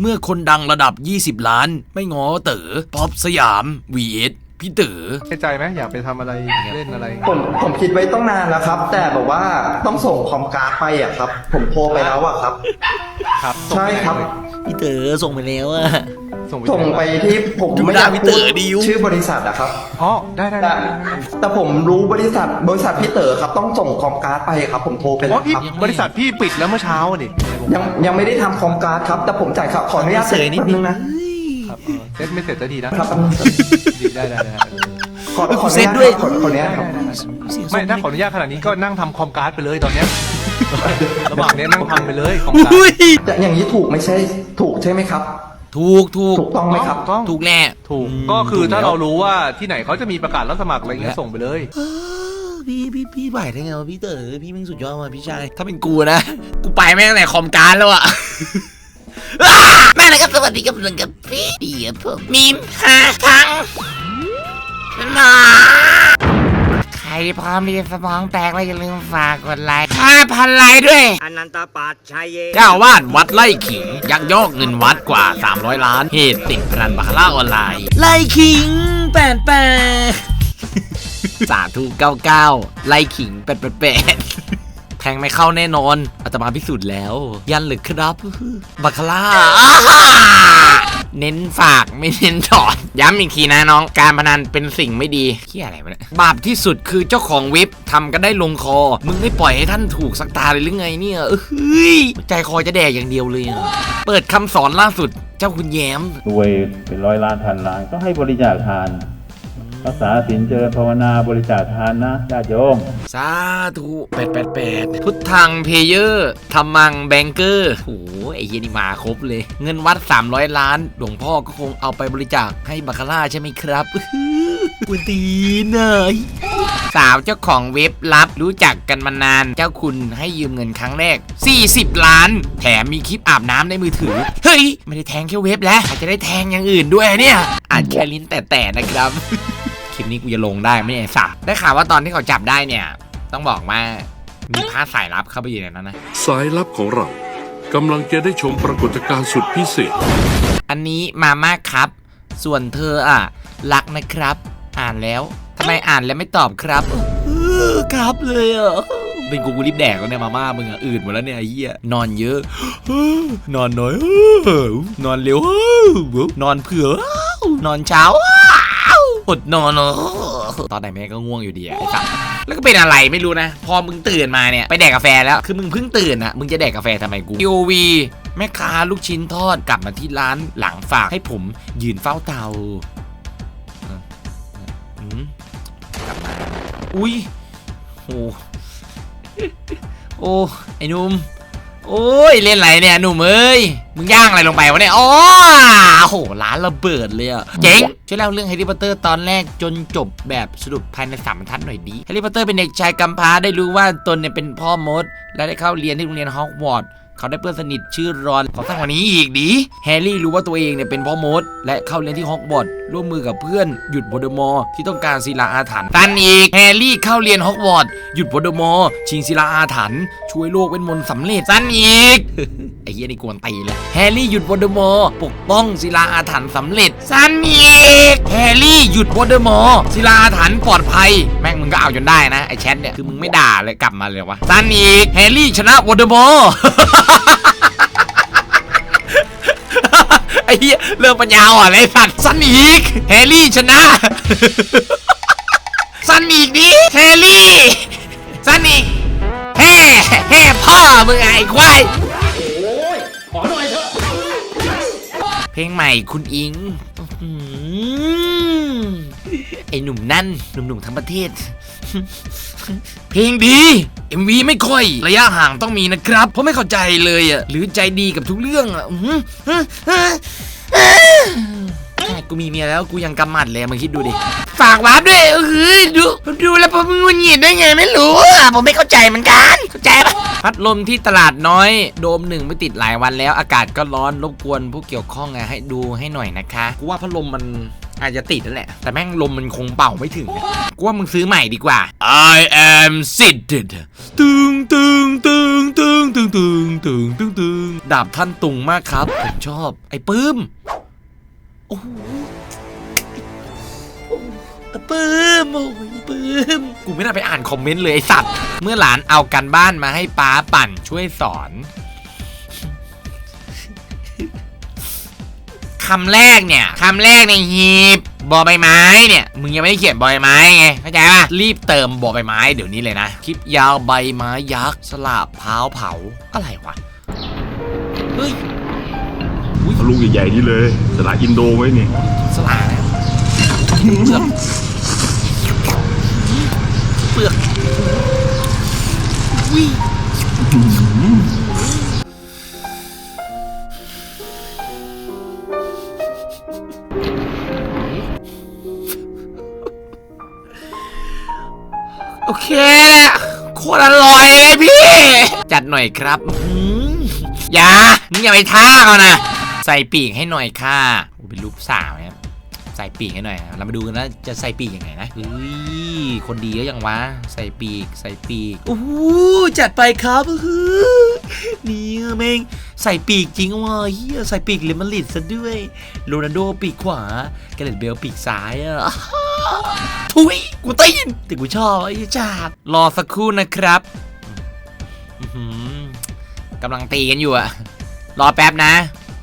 เมื่อคนดังระดับ 20 ล้าน ไม่ง้อเต๋อป๊อปสยาม vs พี่เต๋อแน่ใจไหมอยากไปทำอะไรเล่นอะไร ผมผมคิดไว้ต้องนานแล้วครับ แต่แบบว่าต้องส่งคอมการ์ดไปอะครับ ผมโทรไปแล้วอะครับ ครับใช่ครับ พี่เต๋อส่งไปแล้วอะ ส่งไปส่งไปที่ผมดูไม่หอน้ายากพี่พูเต๋ดอดิวชื่อบริษัทอะครับ อ๋อได้ได้แต่ได้ได้ได้แต่ผมรู้บริษัทบริษัทพี่เต๋อครับต้องส่งคอมการ์ดไปครับ ผมโทรไปอ๋แล้อวพี่ครับบริษัทพี่ปิดแล้วเมื่อเช้าอะดิยังยังไม่ได้ทำคอมการ์ดครับ แต่ผมจ่ายครับขออนุญาตเสยนิดแป๊บนึนึงงนะครับเออเซ็ตไม่เสร็จจะดีนะครับแป๊บนึงดีได้ได้ได้ขอเออขกูออนุเซ็ตญาตด้วย ขอขออนุญาตครับไม่ถ้าขออนุญาตขนาดนี้ก็นั่งทำคอมการ์ดไปเลยตอนเนี้ยระหว่างเนี้ยนั่งทำไปเลยคอมการ์ด อุ้ยแต่อย่างนี้ถูกไม่ใช่ถูกใช่ไหมครับ ถูกถูกถูกต้องไหมครับ ต้องถูกแน่ถูกก็คือถ้าเรารู้ว่าที่ไหนเขาจะมีประกาศรับสมัครอะไรเงี้ยส่งไปเลย เออพี่พี่พี่ไหวได้ไงวะพี่เต๋อพี่แม่งสุดยอดมากพี่ชาย ถ้าเป็นกูนะ กูไปแม่งตั้งแต่คอมการดแล้วอะแม่นะครับสวัสดีครับหนึ่งกับพี่เดียวผมมีมหาทั้งมา ใครพร้อมที่จะสมองแตกแล้วอย่าลืมฝากกดไลค์ห้าพันไลค์ด้วย อนันตปัจชัยเย เจ้าอาวาดวัดไล่ขิง ยักยอกเงินวัดกว่า 300 ล้าน เหตุติดพนันบาคาร่าออนไลน์ ไล่ขิงแปดแปดสาธุเก้าเก้าไล่ขิงแปดแปดแปดแทงไม่เข้าแน่นอนอาตมาพิสูจน์แล้ว ยันหรือครับบาคาร่า เน้นฝากไม่เน้นถอน ย้ำอีกทีนะน้อง การพนันเป็นสิ่งไม่ดีเคี้ยอะไรวะเนี่ยบาปที่สุดคือเจ้าของเว็บทำกันได้ลงคอ มึงไม่ปล่อยให้ท่านถูกสักตาเลยหรือไงเนี่ยเอ้ยใจคอจะแดกอย่างเดียวเลยอะเปิดคำสอนล่าสุดเจ้าคุณแย้มรวยเป็นร้อยล้านพันล้านก็ให้บริจาคทาน รักษาศีลเจริญภาวนาบริจาคทานนะญาติโยม สาธุแปดแปดแปดพุทธังเพเยอร์ธรรมังแบงเกอร์โอ้โหไอ้เฮียนี่มาครบเลย เงินวัด 300 ล้าน หลวงพ่อก็คงเอาไปบริจาคให้บาคาร่าใช่ไหมครับอื้อหือกุตีนายสาวเจ้าของเว็บลับรู้จักกันมานาน เจ้าคุณให้ยืมเงินครั้งแรก 40 ล้าน แถมมีคลิปอาบน้ำในมือถือ เฮ้ย ไม่ได้แทงแค่เว็บแล้วอาจจะได้แทงอย่างอื่นด้วยเนี่ยอาจแค่ลิ้นแต่ๆนะครับ คลิปนี้กูจะลงได้ไหมเนี่ยไอ้สัตว์ได้ข่าวว่าตอนที่เขาจับได้เนี่ย ต้องบอกว่ามีพาสสายลับเข้าไปอยู่ในนั้นนะ สายลับของเรากำลังจะได้ชมปรากฏการณ์สุดพิเศษ อันนี้มามากครับ ส่วนเธออะ รักนะครับ อ่านแล้วทำไมอ่านแล้วไม่ตอบครับเออครับเลยอะเป็นกูกูรีบแดกแล้วเนี่ยมาม่ามึงอะอื่นหมดแล้วเนี่ยไอ้เหี้ยนอนเยอะ นอนน้อยนอนเร็วนอนเผื่อนอนเช้า อดนอนเนอะตอนไหนแม่ก็ง่วงอยู่ดีอะไอ้สัสแล้วก็เป็นอะไรไม่รู้นะ พอมึงตื่นมาเนี่ยไปแดกกาแฟแล้ว คือมึงเพิ่งตื่นอะมึงจะแดกกาแฟทำไมกู POV แม่ค้าลูกชิ้นทอดกลับมาที่ร้านหลังฝากให้ผมยืนเฝ้าเตาเอออืมกลับมา อุ้ยโอ้โอ้ไอ้หนุ่ม โอ้ยเล่นอะไรเนี่ยหนุ่มเอ้ยมึงย่างอะไรลงไปวะเนี่ยอ๋อโอ้โหร้านระเบิดเลยอะเจ๋งช่วยเล่าเรื่องแฮร์รี่พอตเตอร์ตอนแรกจนจบแบบสรุปภายในสามบรรทัดหน่อยดีแฮร์รี่พอตเตอร์เป็นเด็กชายกำพร้าได้รู้ว่าตนเนี่ยเป็นพ่อมด และได้เข้าเรียนที่โรงเรียนฮอกวอตส์ เขาได้เพื่อนสนิทชื่อรอนขอตั้งว่านี้อีกดี แฮร์รี่รู้ว่าตัวเองเนี่ยเป็นพ่อมด และเข้าเรียนที่ฮอกวอตส์ร่วมมือกับเพื่อนหยุดโวลเดอมอร์ที่ต้องการศิลาอาถรรพ์ตันอีกแฮร์รี่เข้าเรียนฮอกวอตส์หยุดโวลเดอมอร์ชิงศิลาอาถรรพ์ช่วยโลกเว้นมนต์สำเร็จตันอีกไอ้เหี้ยนี่กวนตีเลยแฮร์รี่หยุดวอลเดอมอร์ปกป้องศิลาอาถรรพ์สำเร็จซันอีกแฮร์รี่หยุดวอลเดอมอร์ศิลาอาถรรพ์ปลอดภัยแม่งมึงก็เอาจนได้นะไอ้แชทเนี่ยคือมึงไม่ด่าเลยกลับมาเลยวะซันอีกแฮร์รี่ชนะวลเดอมอร์ไอ้เหี้ยเริ่มปัญญาอ่อนเลยสัตว์สันอีกแฮร์รี่ชนะสันอีกดิแฮร์รี่สันอีกแฮ่แฮ่พ่อมึงไอ้ควาย เพลงใหม่คุณอิงอื้อหือไอหนุ่มนั่นหนุ่มๆทั้งประเทศ เพลงดี MV ไม่ค่อย ระยะห่างต้องมีนะครับ เพราะไม่เข้าใจเลยอะ หรือใจดีกับทุกเรื่องอะอื้อหือ กูมีเมียแล้วกูยังกำหมัดเลยมึงคิดดูดิ ฝากวาร์ปด้วยเออดูดูแล้วผมมึงหงิดได้ไงไม่รู้อะผมไม่เข้าใจเหมือนกันเข้าใจปะพัดลมที่ตลาดน้อย โดมหนึ่งไม่ติดหลายวันแล้ว อากาศก็ร้อนรบกวนผู้เกี่ยวข้องไงให้ดูให้หน่อยนะคะกูว่าพัดลมมันอาจจะติดนั่นแหละ แต่แม่งลมมันคงเป่าไม่ถึงอะกูว่ามึงซื้อใหม่ดีกว่า I am seated ตึงตึงตึงตึงตึงตึงตึงตึงตึงดาบท่านตุงมากครับ ผมชอบ ไอ้ปื้มโอ้โหปื้มโอ้ยปื้มกูไม่น่าไปอ่านคอมเมนต์เลยไอสัตว์เมื่อหลานเอากันบ้านมาให้ป้าปั่นช่วยสอนคำแรกเนี่ยคำแรกในหีบบอใบไม้เนี่ยมึงยังไม่ได้เขียนบอใบไม้ไงเข้าใจป่ะรีบเติมบอใบไม้เดี๋ยวนี้เลยนะ คลิปยาวใบไม้ยักษ์สลับเผาเผาอะไรวะเฮ้ย ลูกใหญ่ๆนี่เลยสละอินโดไว้นี่สลาแล้วเปลือกเปลือกวิโอเคแหละโคตรอร่อยเลยพี่ จัดหน่อยครับอย่ามึงอย่าไปท่าเขานะ ใส่ปีกให้หน่อยค่ะโอ้เป็นรูปสาวเนี่ยใส่ปีกให้หน่อย เรามาดูกันนะจะใส่ปีกยังไงนะเฮ้ยคนดีก็ยังวะ ใส่ปีก ใส่ปีกโอ้โหจัดไปครับนี่แม่งใส่ปีกจริงวะเฮียใส่ปีกเลมาริดซะด้วยโรนัลโดปีกขวาแกเรตเบลปีกซ้ายอะทุยกูตีนแต่กูชอบไอ้จาดรอสักครู่นะครับกำลังตีกันอยู่อะรอแป๊บนะ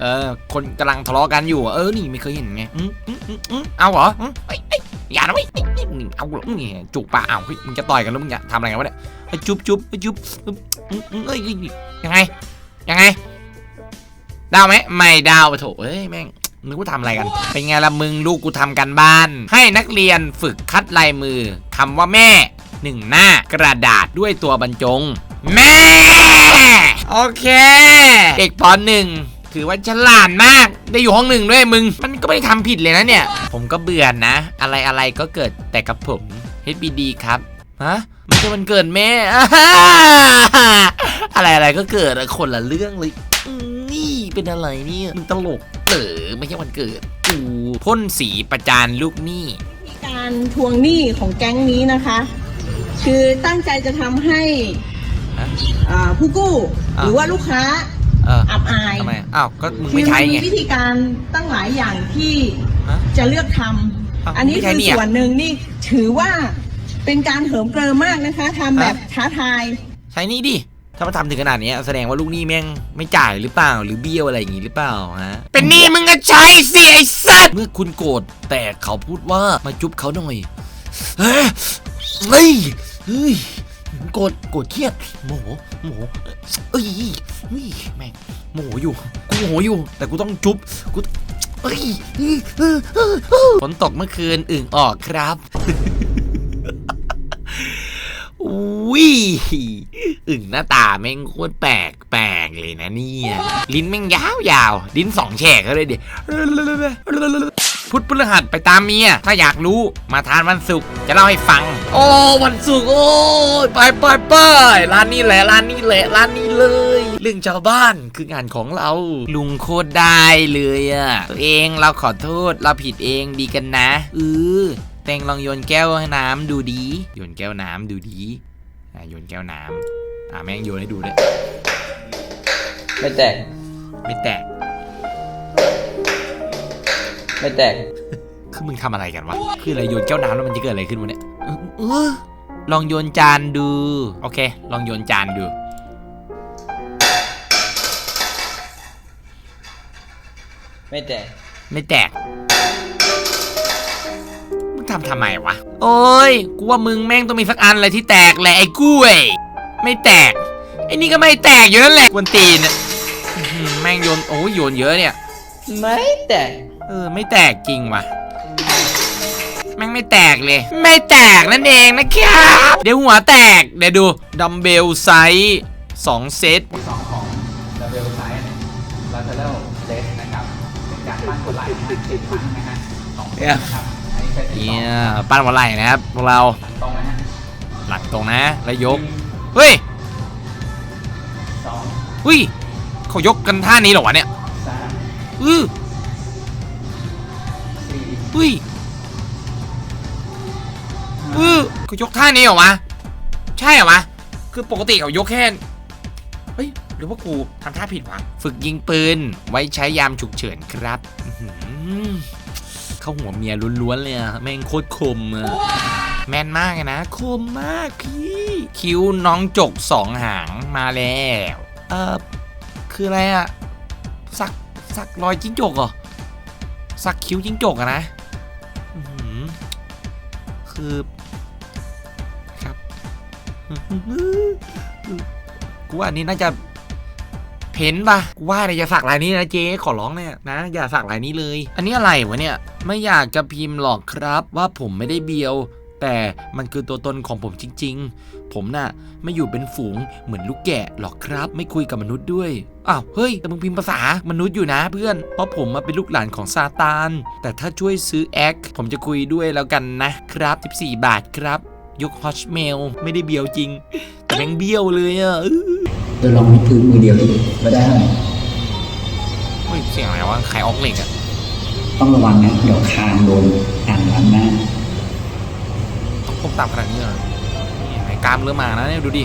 เออ คนกำลังทะเลาะกันอยู่อะเออ นี่ไม่เคยเห็นไงอืมอืมอืมอืมเอาเหรออืมเอ้ยเอ้ยอย่านะเว้ยเอ้ยเอ้ยเอาเหรอนี่จุกปากเอาเฮ้ยมึงจะต่อยกันแล้วมึงจะทำอะไรกันวะเนี่ยเอ้ยจุ๊บจุ๊บเอ้ยจุ๊บอืมอืมอืมเอ้ยเอ้ยยังไง ยังไงดาวไหมไม่ดาวไปโถเอ้ยแม่งนึกว่าทำอะไรกัน เป็นไงล่ะมึงลูกกูทำกันบ้าน ให้นักเรียนฝึกคัดลายมือคำว่าแม่หนึ่งหน้ากระดาษด้วยตัวบรรจง แม่ โอเค เด็กปหนึ่ง ถือว่าฉลาดมากได้อยู่ห้องหนึ่งด้วยมึง มันก็ไม่ได้ทำผิดเลยนะเนี่ย ผมก็เบื่อนะ อะไรอะไรก็เกิดแต่กับผม HBD ครับฮะมันคือมันเกิดแม่อะไรอะไรก็เกิดอะคนละเรื่องเลยอืมนี่เป็นอะไรเนี่ยมึงตลกเออไม่ใช่วันเกิดกูพ่นสีประจานลูกหนี้การทวงหนี้ของแก๊งนี้นะคะ คือตั้งใจจะทำให้ฮะอ่าผู้กู้อ่าหรือว่าลูกค้า เอออับอายทำไมอ้าวก็มึงคืไม่มัใช้มีไง วิธีการตั้งหลายอย่างที่ฮะจะเลือกทอ้าวำอันนี้ไม่ใช่คือเนี่ยส่วนหนึ่งนี่ถือว่าเป็นการเหิมเกริมมากนะคะทำแบบท้าทาย ใช้นี่ดิ ถ้ามาทำถึงขนาดเนี้ยแสดงว่าลูกหนี้แม่งไม่จ่ายหรือเปล่า หรือเบี้ยวอะไรอย่างงี้หรือเปล่าฮะ เป็นหนี้มึงก็ใช้สิไอ้สัตว์เมื่อคุณโกรธแต่เขาพูดว่ามาจุ๊บเขาหน่อย เฮ้ย เฮ้ยเฮ้ย โกรธโกรธเครียดโมโหโมโหเอ้ยเฮ้ยแม่งโมโหอยู่กูโมโหอยู่ แต่กูต้องจุ๊บกูเอ้ยฝนตกเมื่อคืนอึ่งออกครับอุ้ยอึ่งหน้าตาแม่งโคตรแปลกแปลกเลยนะเนี่ย ลิ้นแม่งยาวยาวลิ้นสองแฉกเขาเลยดิ พุธพฤหัสไปตามเมีย ถ้าอยากรู้มาทานวันศุกร์จะเล่าให้ฟัง โอ้วันศุกร์โอ้ยไปไปไปร้านนี้แหละร้านนี้แหละร้านนี้เลย เรื่องชาวบ้านคืองานของเรา ลุงโคตรได้เลยอะตัวเองเราขอโทษเราผิดเองดีกันนะเออเตงลองโยนแก้วให้น้ำดูดีโยนแก้วน้ำดูดีอะโยนแก้วน้ำอะแม่งโยนให้ดูด้วยไม่แตกไม่แตก ไม่แตก คือมึงทำอะไรกันวะ คืออะไรโยนแก้วน้ำแล้วมันจะเกิดอะไรขึ้นวะเนี่ยเออเออลองโยนจานดู โอเค ลองโยนจานดู ไม่แตก ไม่แตก มึงทำทำไมวะ โอ้ย กูว่ามึงแม่งต้องมีสักอันอะไรที่แตกแหละไอ้กุ้ยไม่แตก ไอ้นี่ก็ไม่แตกอยู่นั่นแหละกวนตีนอะอื้อหือแม่งโยน โอ้ยโยนเยอะเนี่ย ไม่แตก เออ ไม่แตกจริงว่ะแม่งไม่แตกเลย ไม่แตกนั่นเองนะครับ เดี๋ยวหัวแตก เดี๋ยวดูดัมเบลไซส์สองเซตดับเบิลไซส์ลาเทอรัลเลสนะครับเป็นการปั้นหัวไหล่นะสิบครั้งนะฮะสองเซตนะครับอันนี้ใช้สิบสองเนี่ยปั้นหัวไหล่นะครับพวกเราตรงนะฮะหลังตรงนะแล้วยกเฮ้ยสองเฮ้ยเขายกกันท่านี้เหรอวะเนี่ยสามอือ สี่อุ้ยเออเขายกท่านี้เหรอวะ ใช่เหรอวะ คือปกติเขายกแค่เฮ้ย หรือว่ากูทำท่าผิดวะ ฝึกยิงปืน ไว้ใช้ยามฉุกเฉินครับอื้อหือเข้าหัวเมียล้วนๆเลยอะแม่งโคตรคมอะแม่นมากเลยนะ คมมากพี่ คิ้วน้องจกสองหางมาแล้ว เออคืออะไรอะสักสักรอยจิ้งจกเหรอ สักคิ้วจิ้งจกอะนะอื้อหือ คือครับกูว่าอันนี้น่าจะเพ้นปะกูว่าเนี่ยอย่าสักลายนี้นะเจ๊ขอร้องเนี่ยนะ อย่าสักลายนี้เลย อันนี้อะไรวะเนี่ย ไม่อยากจะพิมพ์หรอกครับว่าผมไม่ได้เบียว แต่มันคือตัวตนของผมจริง ๆ ผมน่ะไม่อยู่เป็นฝูงเหมือนลูกแกะหรอกครับ ไม่คุยกับมนุษย์ด้วยอ้าวเฮ้ย แต่มึงพิมพ์ภาษามนุษย์อยู่นะเพื่อน เพราะผมมาเป็นลูกหลานของซาตาน แต่ถ้าช่วยซื้อแอคผมจะคุยด้วยแล้วกันนะครับ 14 บาทครับ ยกฮอชเมลไม่ได้เบียวจริง แต่แม่งเบี้ยวเลยอะอื้อเดี๋ยวลองวิดพื้นมือเดียวดิไม่ได้เท่าไหร่เฮ้ยเสียงอะไรวะใครออกเหล็กอะต้องระวังนะเดี๋ยวคางโดนอ่างล้างหน้า ต้องพกตามขนาดนี้เหรอนี่ไหนกล้ามเริ่มมานะเนี่ยดูดิ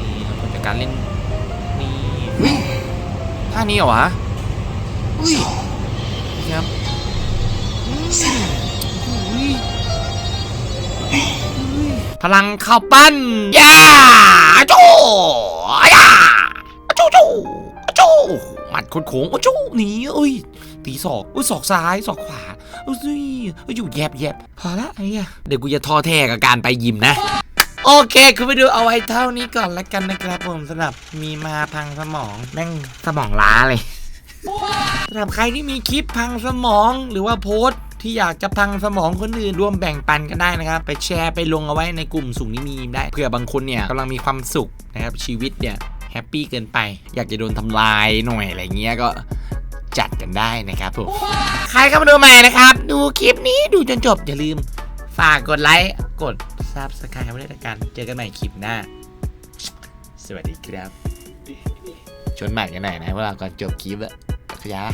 นี่เราควรจากการเล่น นี่เฮ้ยท่านี้เหรอวะอุ้ยครับอืมอุ้ยอุ้ยพลังข้าวปั้นย่าโจย่าโจโจโจหมัดโค้งๆโอ้โจหนีเอ้ย ตีศอกอุ้ยศอกซ้ายศอกขวาอุ้ยอยู่แยบแยบพอละไอ้เหี้ยเดี๋ยวกูจะท้อแท้กับการไปยิมนะโอเคคุณไปดูเอาไว้เท่านี้ก่อนละกันนะครับผมสำหรับมีมาพังสมองแม่งสมองล้าเลยสำหรับใครที่มีคลิปพังสมองหรือว่าโพสที่อยากจะพังสมองคนอื่นร่วมแบ่งปันกันได้นะครับ ไปแชร์ไปลงเอาไว้ในกลุ่มสูงนี้มีมได้เผื่อบางคนเนี่ยกำลังมีความสุขนะครับชีวิตเนี่ยแฮปปี้เกินไป อยากจะโดนทำลายหน่อยอะไรเงี้ยก็ จัดกันได้นะครับผมใครเข้ามาดูใหม่นะครับ ดูคลิปนี้ดูจนจบอย่าลืม ฝากกดไลค์กดซับสไครต์ไว้ด้วยละกันเจอกันใหม่คลิปหน้า สวัสดีครับชวนใหม่กันหน่อยนะเวลาก่อนจบคลิปอะขยะ